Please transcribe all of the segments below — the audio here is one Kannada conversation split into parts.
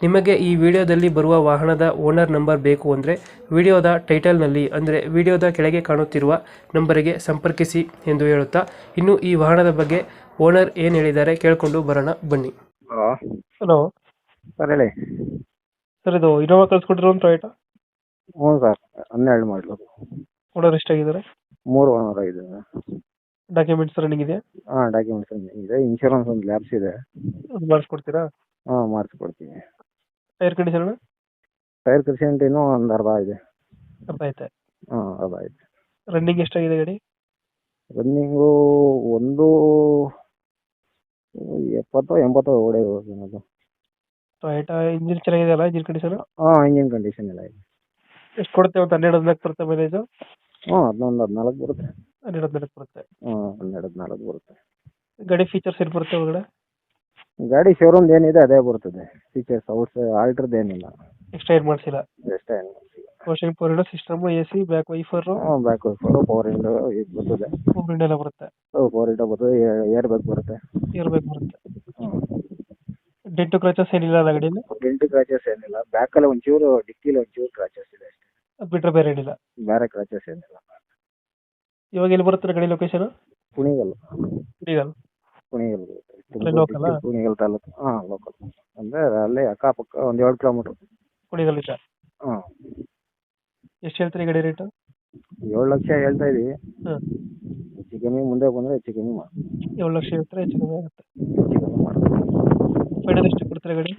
ನಿಮಗೆ ಈ ವಿಡಿಯೋದಲ್ಲಿ ಬರುವ ವಾಹನದ ಓನರ್ ನಂಬರ್ ಬೇಕು ಅಂದರೆ ವಿಡಿಯೋದ ಟೈಟಲ್ನಲ್ಲಿ ಅಂದರೆ ವಿಡಿಯೋದ ಕೆಳಗೆ ಕಾಣುತ್ತಿರುವ ನಂಬರಿಗೆ ಸಂಪರ್ಕಿಸಿ ಎಂದು ಹೇಳುತ್ತಾ ಇನ್ನು ಈ ವಾಹನದ ಬಗ್ಗೆ ಓನರ್ ಏನು ಹೇಳಿದ್ದಾರೆ ಕೇಳಿಕೊಂಡು ಬರೋಣ ಬನ್ನಿ. ಹಲೋ. ಹಲೋ. ಸರ್ ಹೇಳಿ. ಸರ್ ಇದು ಇನೋವಾ ಕಳ್ಸ್ಕೊಟ್ಟಿರೋ ಒಂದು ಟೊಯೋಟ ಹ್ಞೂ ಸರ್ ಹನ್ನೆರಡು ಮಾಡಲು. ಓನರ್ ಎಷ್ಟಾಗಿದ್ದಾರೆ? ಮೂರು ಓನರ್ ಇದೆ ಡಾಕ್ಯುಮೆಂಟ್ಸ್ ರನ್ನಿಂಗ್ ಇದೆ ಹಾಂ ಡಾಕ್ಯುಮೆಂಟ್ಸ್ ಇದೆ. ಇನ್ಶೂರೆನ್ಸ್ ಒಂದು ಲ್ಯಾಬ್ಸ್ ಇದೆ. ಅದು ಮಾಡಿಸ್ಕೊಡ್ತೀರಾ? ಹಾಂ ಮಾಡಿಸ್ಕೊಡ್ತೀನಿ. ಟೈರ್ ಕಂಡೀಷನ್ ಟೈರ್ ಕಂಡೀಷನ್ ಇನ್ನೂ ಒಂದು ಅರ್ಧ ಇದೆ. ಅರ್ಧ ಐತೆ. ಹಾಂ ಅರ್ಧ ಇದೆ ರನ್ನಿಂಗ್ ಎಷ್ಟಾಗಿದೆ ಗಾಡಿ? ರನ್ನಿಂಗು ಒಂದು ಎಪ್ಪತ್ತು ಎಂಬತ್ತು ಹೋಗಿ ಅದು ಟೊಯೋಟ ಇಂಜಿನ್ ಚೆನ್ನಾಗಿದೆ ಅಲ್ಲ ಇಂಜಿನ್ ಕಂಡೀಷನ್ ಹಾಂ ಇಂಜಿನ್ ಕಂಡೀಷನ್ ಎಲ್ಲ ಇದೆ. ಎಷ್ಟು ಕೊಡ್ತೇವೆ ಅಂತ ಹನ್ನೆರಡು ಹದಿನಾಲ್ಕು ಬರುತ್ತೆ ಮೈಲೇಜು ಹ್ಞೂ ಹದಿನೊಂದು ಹದಿನಾಲ್ಕು ಬರುತ್ತೆ. ಹನ್ನೆರಡು ಹದಿನಾಲ್ಕು ಬರುತ್ತೆ. ಹ್ಞೂ ಹನ್ನೆರಡು ಹದಿನಾಲ್ಕು ಬರುತ್ತೆ. ಗಾಡಿ ಫೀಚರ್ಸ್ ಏನು ಬರುತ್ತೆ ಒಳಗಡೆ? ಗಾಡಿ ಶೋರೂಮ್ ಏನಿದೆ ಅದೇ ಬರ್ತದೆ. ಫೀಚರ್ಸ್ ಔಟ್ಸ್ ಆಲ್ಟ್ರದ್ದು ಏನಿಲ್ಲ. ಎಕ್ಸ್ಟ್ರಾ ಏನು ಮಾಡಿಸಿಲ್ಲ? ಎಷ್ಟೇ ಏನು Poshan power system A C back wiper ಹಾಂ ಬ್ಯಾಕ್ ವೈಫರ್ ಪವರ್ ಇಂಡೋ ಇದು ಬರ್ತದೆ. ಮೂವ್ಮೆಂಟ್ ಎಲ್ಲ ಬರುತ್ತೆ. ಪವರ್ ಇಂಡೋ ಬರ್ತದೆ ಏರ್ ಬ್ಯಾಗ್ ಬರುತ್ತೆ. ಇರ್ಬೇಕು ಬರುತ್ತೆ. ಹ್ಞೂ ಡೆಂಟು ಕ್ರಾಚಸ್ ಏನಿಲ್ಲ ಅಲ್ಲ ಗಾಡಿಯಲ್ಲಿ ಡೆಂಟ್ ಕ್ರಾಚಸ್ ಏನಿಲ್ಲ. ಬ್ಯಾಕಲ್ಲಿ ಒಂಚೂರು ಡಿಕ್ಕಿಲಿ ಒಂಚೂರು ಕ್ರಾಚಸ್ ಇದೆ ಅಷ್ಟೇ. ಅದು ಬಿಟ್ರೆ ಬೇರೆ ಏನಿಲ್ಲ. ಬೇರೆ ಕ್ರಾಚಸ್ ಏನಿಲ್ಲ. ಇವಾಗ ಎಲ್ಲಿ ಬರುತ್ತೆ ಗಾಡಿ ಲೊಕೇಶನ್ ಕುಣಿಗಲ್ ಪುಣಿಗಲ್ ಕುಣಿಗಲ್ ಅಲ್ಲೇ ಆ? ಕುಣಿಗಲ್ ತಾಲೂಕು. ಹಾ ಲೋಕಲ್ ಅಂದ್ರೆ ಅಲ್ಲೇ ಅಕ್ಕಪಕ್ಕ ಒಂದ್ ಏಳು ಕಿಲೋಮೀಟರ್ ಕುಣಿಗಲ್ ಇದೆ ಹಾಂ. ಎಷ್ಟು ಹೇಳ್ತೀರಿ ಗಡಿ ರೇಟ್ ಏಳು ಲಕ್ಷ ಹೇಳ್ತಾ ಇದೀವಿ. ಹಾಂ. ಹೆಚ್ಚು ಕಮ್ಮಿ ಮುಂದೆ ಬಂದ್ರೆ ಹೆಚ್ಚು ಕಮ್ಮಿ ಮಾಡಿ ಏಳು ಲಕ್ಷ ಹೇಳ್ತಾರೆ ಹೆಚ್ಚು ಕಮ್ಮಿ ಆಗುತ್ತೆ? ಹೆಚ್ಚು ಕಮ್ಮಿ ಮಾಡ್ತೀವಿ ಫೈನಲ್ ಎಷ್ಟು ಕೊಡ್ತಾರೆ ಗಡಿ?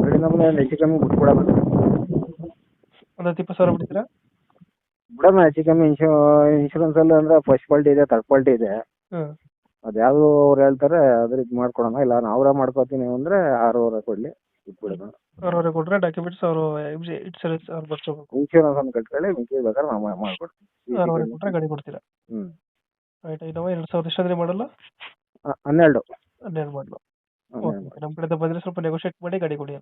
ಗಡಿ ನಮ್ಗೆ ಒಂದು ಹೆಚ್ಚು ಕಮ್ಮಿ ಬಿಟ್ಬಿಡೋಣ. ಒಂದು ಹತ್ತು ಇಪ್ಪತ್ತು ಸಾವಿರ ಬಿಡ್ತೀರಾ? ಬಿಡೋಣ ಹೆಚ್ಚು ಕಮ್ಮಿ ಇನ್ಶೂ ಇನ್ಶೂರೆನ್ಸಲ್ಲಿ ಅಂದ್ರೆ ಫಸ್ಟ್ ಕ್ವಾಲಿಟಿ ಇದೆ ಥರ್ಡ್ ಕ್ವಾಲಿಟಿ ಇದೆ. ಹಾಂ. ಅದ್ಯಾವುದು ಅವ್ರು ಹೇಳ್ತಾರೆ ಅದ್ರ ಇದು ಮಾಡ್ಕೊಡೋಣ. ಇಲ್ಲ ನಾವೇ ಮಾಡ್ಕೊತೀನಿ ಅಂದ್ರೆ ಆರೂವರೆ ಕೊಡ್ಲಿ. ಬಿಟ್ಬಿಡೋಣ ಅವ್ರವ್ರೆ ಕೊಟ್ಟರೆ ಡಾಕ್ಯುಮೆಂಟ್ಸ್ ಅವರು ಇನ್ಸೂರೆನ್ಸ್ ಅವ್ರು ಬರ್ಸ್ಕೋಬೇಕು ಇನ್ಶೂರೆನ್ಸ್ ಒಂದು ಕಟ್ಕೊಳ್ಳಿ ಮಿಕ್ಕಿ ಬೇಕಾದ್ರೆ ನಾವು ಮಾಡ್ಕೊಡ್ತೀವಿ. ಆರೂವರೆ ಕೊಟ್ರೆ ಗಾಡಿ ಕೊಡ್ತೀರಾ? ಹ್ಮ್. ರೈಟ್ ಇನೋವಾ ಎರಡು ಸಾವಿರದ ಎಷ್ಟು ಅಂದರೆ ಮಾಡಲ್ಲ ಹನ್ನೆರಡು. ಹನ್ನೆರಡು ಮಾಡಲು. ನಮ್ಮ ಕಡೆಯಿಂದ ಬಂದರೆ ಸ್ವಲ್ಪ ನೆಗೋಷಿಯೇಟ್ ಮಾಡಿ ಗಾಡಿ ಕೊಡಿ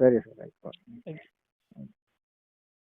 ಸರಿ ಸರ್ ಆಯ್ತು.